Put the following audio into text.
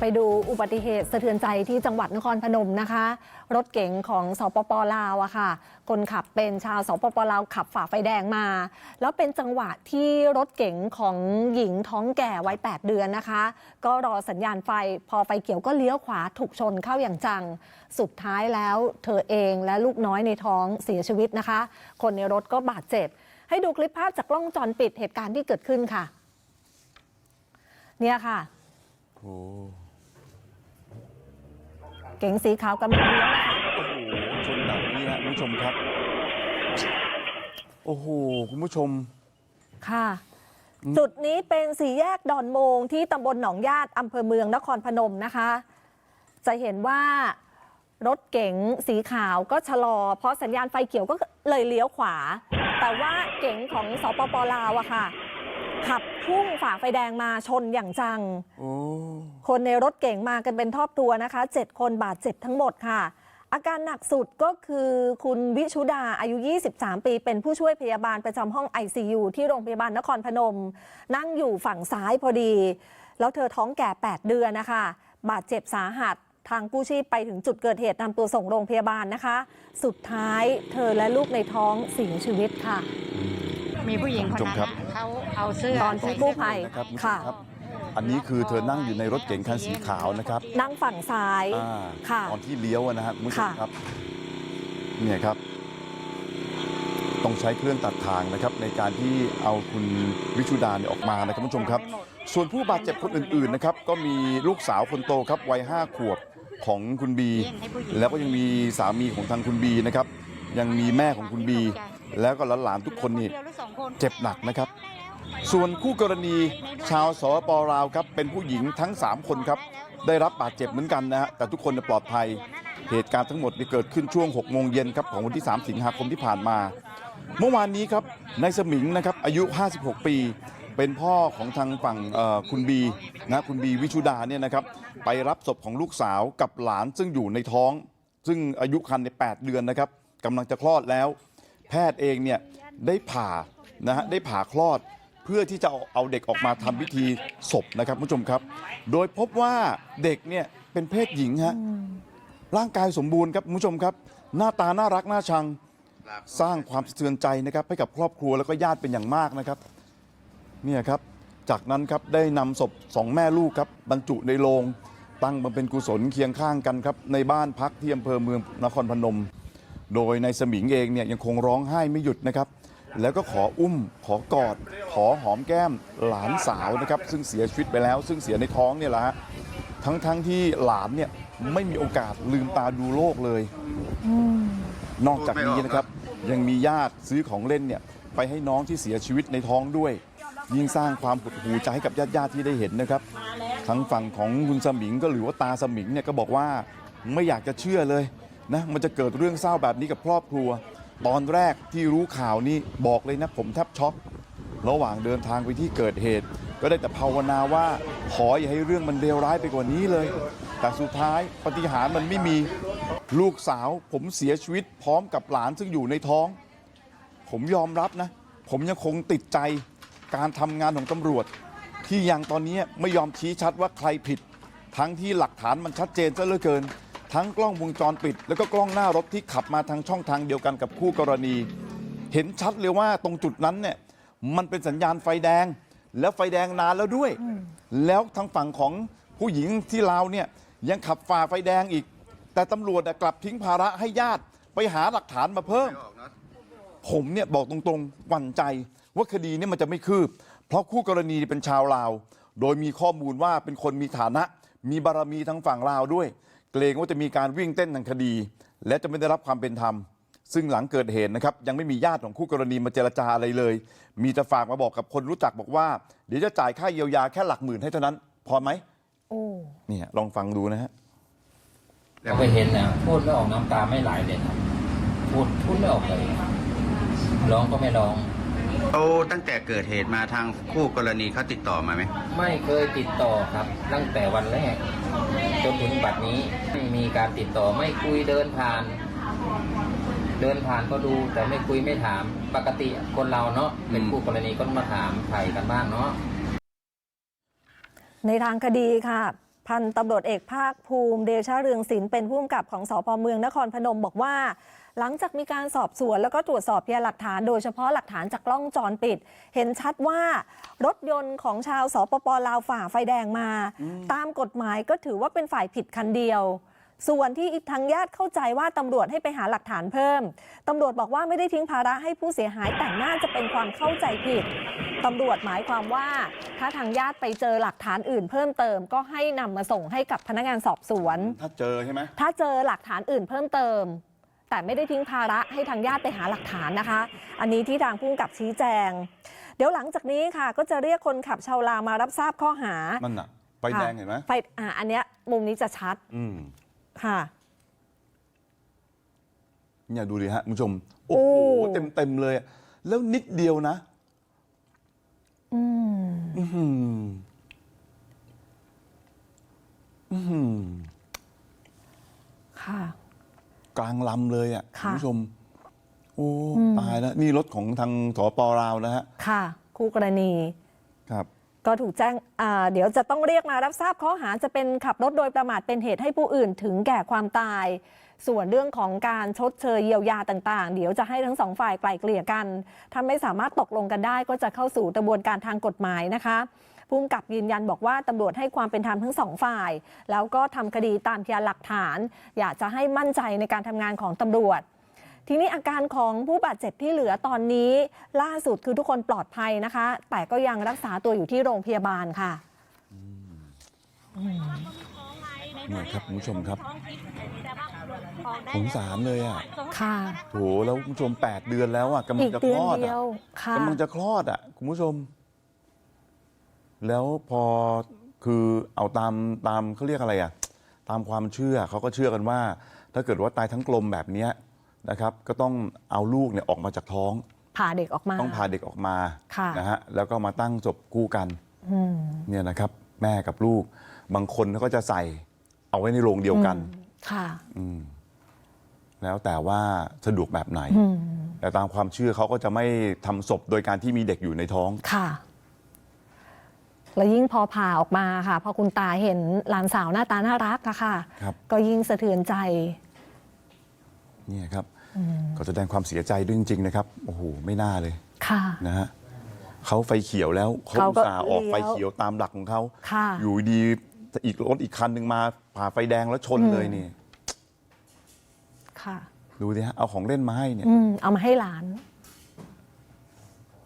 ไปดูอุบัติเหตุสะเทือนใจที่จังหวัดนครพนมนะคะ รถเก๋งของสปปลาวอะค่ะ คนขับเป็นชาวสปปลาวขับฝ่าไฟแดงมา แล้วเป็นจังหวะที่รถเก๋งของหญิงท้องแก่วัย 8 เดือนนะคะ ก็รอสัญญาณไฟพอไฟเขียวก็เลี้ยวขวาถูกชนเข้าอย่างจัง สุดท้ายแล้วเธอเองและลูกน้อยในท้องเสียชีวิตนะคะ คนในรถก็บาดเจ็บ ให้ดูคลิปภาพจากกล้องวงจรปิดเหตุการณ์ที่เกิดขึ้นค่ะ เนี่ยค่ะโอ้ เก๋งสีขาวกำลังเลี้ยวนะคะโอ้โหชนแบบนี้ฮะคุณผู้ชมครับ โอ้โหคุณผู้ชม ค่ะ จุดนี้เป็นสี่แยกดอนโมงที่ตำบลหนองญาติอำเภอเมืองนครพนมนะคะ จะเห็นว่ารถเก๋งสีขาวก็ชะลอ เพราะสัญญาณไฟเขียวก็เลยเลี้ยวขวา แต่ว่าเก๋งของสปปลาวอะค่ะ ขับพุ่งฝ่าไฟแดงมาชนอย่างจังโอ้คนในรถเก่งมากันเป็นทอบตัวนะคะ 7 คนบาดเจ็บทั้งหมดค่ะ อาการหนักสุดก็คือคุณวิชุดาอายุ 23 ปี เป็นผู้ช่วยพยาบาลประจำห้อง ICU ที่โรงพยาบาลนครพนม นั่งอยู่ฝั่งซ้ายพอดี แล้วเธอท้องแก่ 8 เดือนนะคะ บาดเจ็บสาหัสทางกู้ชีพไปถึงจุดเกิดเหตุนำตัวส่งโรงพยาบาลนะคะ สุดท้ายเธอและลูกในท้องเสียชีวิตค่ะ มีผู้หญิงคนนั้นครับน่ะเขาเอาเสื้อตอนที่ใส่กู้เสื้อภัยนะครับคุณผู้ชค่ะ มครับ อันนี้คือเธอนั่งอยู่ในรถเก๋งคันสีขาวนะครับนั่งฝั่งซ้าย อ่าค่ะ ตอนที่เลี้ยวอะนะฮะคุณผู้ชมค่ะ ครับเนี่ยครับ ต้องใช้เครื่องตัดทางนะครับ ในการที่เอาคุณวิชุดาเนี่ยออกมานะครับคุณผู้ชมครับ ส่วนผู้บาดเจ็บคนอื่นๆนะครับก็มีลูกสาวคนโตครับวัยห้าขวบของคุณบี แล้วก็ยังมีสามีของทางคุณบีนะครับ ยังมีแม่ของคุณบี แล้วก็หลานๆทุกคนนี่เจ็บหนักนะครับ ส่วนคู่กรณีชาวสปปลาวครับเป็นผู้หญิงทั้ง 3 คนครับได้รับบาดเจ็บเหมือนกันนะฮะแต่ทุกคนเนี่ยปลอดภัยเหตุการณ์ทั้งหมดเนี่ยเกิดขึ้นช่วง6โมงเย็นครับของวันที่ 3 สิงหาคมที่ผ่านมา เมื่อวานนี้ครับนายสมิงนะครับอายุ 56 ปี เป็นพ่อของทางฝั่งเอ่อคุณบีนะคุณบีวิชุดาเนี่ยนะครับไปรับศพของลูกสาวกับหลานซึ่งอยู่ในท้อง ซึ่งอายุครรภ์ใน 8 เดือนนะครับกำลังจะคลอดแล้ว แพทย์เองเนี่ยได้ผ่านะฮะได้ผ่าคลอดเพื่อที่จะเอาเด็กออกมาทำพิธีศพนะครับคุณผู้ชมครับ โดยพบว่าเด็กเนี่ยเป็นเพศหญิงฮะร่างกายสมบูรณ์ครับคุณผู้ชมครับ หน้าตาน่ารักน่าชังสร้างความสะเทือนใจนะครับให้กับครอบครัวแล้วก็ญาติเป็นอย่างมากนะครับเนี่ยครับจากนั้นครับได้นำศพสองแม่ลูกครับบรรจุในโลงตั้งบำเพ็ญกุศลเคียงข้างกันครับในบ้านพักที่อำเภอเมืองนครพนม โดยในสมิงเองเนี่ยยังคงร้องไห้ไม่หยุดนะครับ แล้วก็ขออุ้มขอกอด ขอหอมแก้มหลานสาวนะครับ ซึ่งเสียชีวิตไปแล้ว ซึ่งเสียในท้องเนี่ยแหละฮะทั้งทั้งที่หลานเนี่ยไม่มีโอกาสลืมตาดูโลกเลย นอกจากนี้นะครับ ยังมีญาติซื้อของเล่นเนี่ยไปให้น้องที่เสียชีวิตในท้องด้วย ยิ่งสร้างความหดหูใจให้กับญาติญาติๆที่ได้เห็นนะครับทั้งฝั่งของคุณสมิงก็หรือว่าตาสมิงเนี่ยก็บอกว่าไม่อยากจะเชื่อเลย นะมันจะเกิดเรื่องเศร้าแบบนี้กับครอบครัว ตอนแรกที่รู้ข่าวนี้บอกเลยนะผมแทบช็อกระหว่างเดินทางไปที่เกิดเหตุ ก็ได้แต่ภาวนาว่าขออย่าให้เรื่องมันเลวร้ายไปกว่านี้เลย แต่สุดท้ายปฏิหารมันไม่มีลูกสาว ผมเสียชีวิตพร้อมกับหลานซึ่งอยู่ในท้อง ผมยอมรับนะ ผมยังคงติดใจการทำงานของตำรวจ ที่ยังตอนนี้ไม่ยอมชี้ชัดว่าใครผิด ทั้งที่หลักฐานมันชัดเจนซะเหลือเกิน ทั้งกล้องวงจรปิด แล้วก็กล้องหน้ารถที่ขับมาทางช่องทางเดียวกันกับคู่กรณี เห็นชัดเลยว่าตรงจุดนั้นเนี่ยมันเป็นสัญญาณไฟแดง แล้วไฟแดงนานแล้วด้วย แล้วทางฝั่งของผู้หญิงที่ลาวเนี่ยยังขับฝ่าไฟแดงอีก แต่ตำรวจอะกลับทิ้งภาระให้ญาติไปหาหลักฐานมาเพิ่ม ผมเนี่ยบอกตรงๆหวั่นใจว่าคดีเนี้มันจะไม่คืบ เพราะคู่กรณีเป็นชาวลาว โดยมีข้อมูลว่าเป็นคนมีฐานะ มีบารมีทางฝั่งลาวด้วย เกรงว่าจะมีการวิ่งเต้นทางคดี และจะไม่ได้รับความเป็นธรรม ซึ่งหลังเกิดเหตุนะครับยังไม่มีญาติของคู่กรณีมาเจรจาอะไรเลย มีแต่ฝากมาบอกกับคนรู้จักบอกว่า เดี๋ยวจะจ่ายค่าเยียวยาแค่หลักหมื่นให้เท่านั้น พอไหมโอ้เนี่ยลองฟังดูนะฮะเราไปเห็นนะพูดไม่ออกน้ำตาไม่ไหลเลยครับพูดพูดไม่ออกเลยร้องก็ไม่ร้อง เขาตั้งแต่เกิดเหตุมาทางคู่กรณีเขาติดต่อมาไหมไม่เคยติดต่อครับ ตั้งแต่วันแรกจนถึงบัดนี้ไม่มีการติดต่อไม่คุยเดินผ่าน เดินผ่านก็ดูแต่ไม่คุยไม่ถาม ปกติคนเราเนาะเป็นคู่กรณีก็มาถามไถ่กันบ้างเนาะในทางคดีค่ะ พันตำรวจเอกภาคภูมิเดชะเรืองศิลป์เป็นผู้กำกับของสพเมืองนครพนมบอกว่า หลังจากมีการสอบสวนแล้วก็ตรวจสอบพยานหลักฐาน โดยเฉพาะหลักฐานจากกล้องวงจรปิด เห็นชัดว่ารถยนต์ของชาวสปปลาวฝ่าไฟแดงมา ตามกฎหมายก็ถือว่าเป็นฝ่ายผิดคันเดียวส่วนที่ทางญาติเข้าใจว่าตำรวจให้ไปหาหลักฐานเพิ่ม ตำรวจบอกว่าไม่ได้ทิ้งภาระให้ผู้เสียหายแต่น่าจะเป็นความเข้าใจผิด ตำรวจหมายความว่า ถ้าทางญาติไปเจอหลักฐานอื่นเพิ่มเติม ก็ให้นำมาส่งให้กับพนักงานสอบสวน ถ้าเจอใช่ไหมถ้าเจอหลักฐานอื่นเพิ่มเติม แต่ไม่ได้ทิ้งภาระให้ทางญาติไปหาหลักฐานนะคะ อันนี้ที่ทางผู้กำกับชี้แจง เดี๋ยวหลังจากนี้ค่ะ ก็จะเรียกคนขับชาวลาวมารับทราบข้อหานั่นน่ะไฟแดงเห็นไหมไฟอ่าอันเนี้ยมุมนี้จะชัดอืมค่ะเนี่ยดูดิฮะคุณผู้ชม โอ้โหโอ้เต็มเต็มๆเลยอะแล้วนิดเดียวนะอืมอื้อหืออื้อหือค่ะ กลางลำเลยอะคุค่ะณผู้ชม โอ้อืมตายแล้วนี่รถของทางสปลาวนะฮะค่ะ คู่กรณีครับ ก็ถูกแจ้งเดี๋ยวจะต้องเรียกมารับทราบข้อหาจะเป็นขับรถโดยประมาทเป็นเหตุให้ผู้อื่นถึงแก่ความตาย ส่วนเรื่องของการชดเชยเยียวยาต่างๆ เดี๋ยวจะให้ทั้งสองฝ่ายไกล่เกลี่ยกัน ถ้าไม่สามารถตกลงกันได้ ก็จะเข้าสู่กระบวนการทางกฎหมายนะคะภูมิกับยืนยันบอกว่าตำรวจให้ความเป็นธรรมทั้งสองฝ่าย แล้วก็ทำคดีตามพยานหลักฐาน อยากจะให้มั่นใจในการทำงานของตำรวจ ทีนี้อาการของผู้บาดเจ็บที่เหลือตอนนี้ล่าสุดคือทุกคนปลอดภัยนะคะ แต่ก็ยังรักษาตัวอยู่ที่โรงพยาบาลค่ะเนี่ยครับคุณผู้ชมครับสงสารเลยอะค่ะโถแล้วคุณผู้ชม 8 เดือนแล้วอะกำลัอีงกจะเดืคอนลอดเดีอะยวค่ะกำลังจะคลอดอะคุณผู้ชม แล้วพอคือเอาตามตามเขาเรียกอะไรอะ ตามความเชื่อเขาก็เชื่อกันว่า ถ้าเกิดว่าตายทั้งกลมแบบเนี้ย นะครับก็ต้องเอาลูกเนี่ยออกมาจากท้องผ่าเด็กออกมา ต้องพาเด็กออกมาค่ะนะฮะแล้วก็มาตั้งศพคู่กันอืมเนี่ยนะครับ แม่กับลูก บางคนเขาก็จะใส่เอาไว้ในโรงเดียวกันค่ะอืมแล้วแต่ว่าสะดวกแบบไหนอืมแต่ตามความเชื่อเขาก็จะไม่ทำศพโดยการที่มีเด็กอยู่ในท้องค่ะ แล้วยิ่งพอผ่าออกมาค่ะ พอคุณตาเห็นหลานสาวหน้าตาน่ารักอะค่ะครับก็ยิ่งสะเทือนใจ เนี่ยครับ ก็แสดงความเสียใจด้วยจริง ๆ นะครับ โอ้โห ไม่น่าเลยค่ะ นะฮะเขาไฟเขียวแล้วเขาเขาอุตก็ส่าห์ออกเลี้ยวไฟเขียวตามหลักของเขาค่ะ อยู่ดีอีกรถอีกคันหนึ่งมาผ่าไฟแดงแล้วชนเลยนี่ ค่ะ ดูสิฮะเอาของเล่นมาให้เนี่ย อืมเอามาให้หลาน